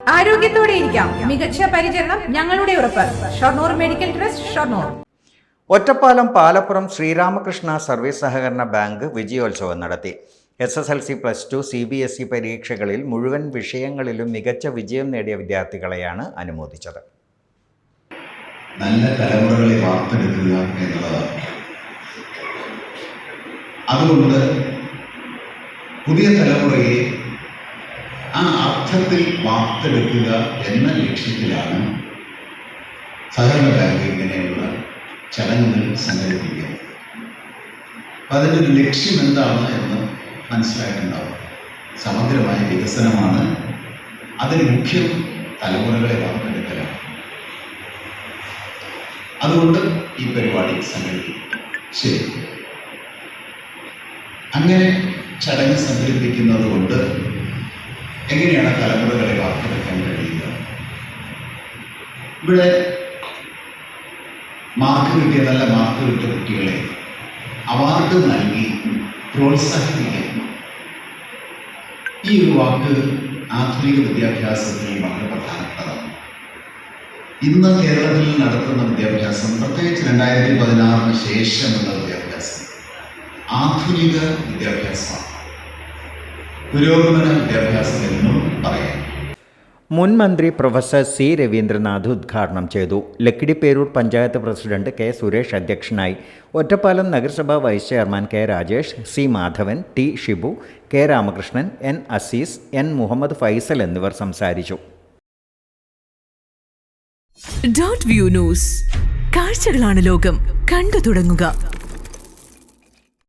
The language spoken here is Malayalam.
ആരോഗ്യത്തോടെ ഇരിക്കാം. മികച്ച പരിചരണം ഞങ്ങളുടെ ഉറപ്പ്. Shoranur medical trust Shoranur. Ottapalam Palappuram Sreeramakrishna service സഹകരണ ബാങ്ക് വിജയോത്സവം നടത്തി. S S L C plus two C B S E പരീക്ഷകളിൽ മുഴുവൻ വിഷയങ്ങളിലും മികച്ച വിജയം നേടിയ വിദ്യാർത്ഥികളെയാണ് അനുമോദിച്ചത്. നല്ല തലമുറകളെ വാർത്തെടുക്കുക എന്നുള്ളതാണ്. അതുകൊണ്ട് പുതിയ തലമുറയെ അർത്ഥത്തിൽ വാർത്തെടുക്കുക എന്ന ലക്ഷ്യത്തിലാണ് സഹകരണ ബാങ്ക് ഇങ്ങനെയുള്ള ചടങ്ങുകൾ സംഘടിപ്പിക്കുന്നത്. അപ്പം അതിന്റെ ഒരു ലക്ഷ്യം എന്താണ് എന്ന് മനസ്സിലായിട്ടുണ്ടാവും. സമഗ്രമായ വികസനമാണ് അതിന് മുഖ്യം തലമുറകളെ വാർത്തെടുക്കലാണ്. അതുകൊണ്ട് ഈ പരിപാടി സംഘടിപ്പിക്കും. ശരി. അങ്ങനെ ചടങ്ങ് സംഘടിപ്പിക്കുന്നത് കൊണ്ട് എങ്ങനെയാണ് തലമുറകളെ വാർത്തെടുക്കാൻ കഴിയുക? ഇവിടെ മാർക്ക് കിട്ടിയ നല്ല മാർക്ക് കിട്ടിയ കുട്ടികളെ അവാർഡ് നൽകി പ്രോത്സാഹിപ്പിക്കുക ഈ ഒരു വാക്ക് ആധുനിക വിദ്യാഭ്യാസത്തിൽ വളരെ പ്രധാനപ്പെട്ടതാണ്. ഇന്ന് കേരളത്തിൽ നടത്തുന്ന വിദ്യാഭ്യാസം പ്രത്യേകിച്ച് രണ്ടായിരത്തി പതിനാറിന് ശേഷമുള്ള വിദ്യാഭ്യാസം ആധുനിക വിദ്യാഭ്യാസമാണ്. പുരോഗമന വിദ്യാഭ്യാസം എന്നും പറയാം. മുൻ മന്ത്രി പ്രൊഫസർ സി രവീന്ദ്രനാഥ് ഉദ്ഘാടനം ചെയ്തു. ലക്കിടിപ്പേരൂർ പഞ്ചായത്ത് പ്രസിഡന്റ് കെ സുരേഷ് അധ്യക്ഷനായി. ഒറ്റപ്പാലം നഗരസഭാ vice chairman K Rajesh C Madhavan T Shibu K Ramakrishnan N Azeez N Muhammad Faisal എന്നിവർ സംസാരിച്ചു. Dot view news. കാഴ്ചകളാണ് ലോകം. കണ്ടു തുടങ്ങുക.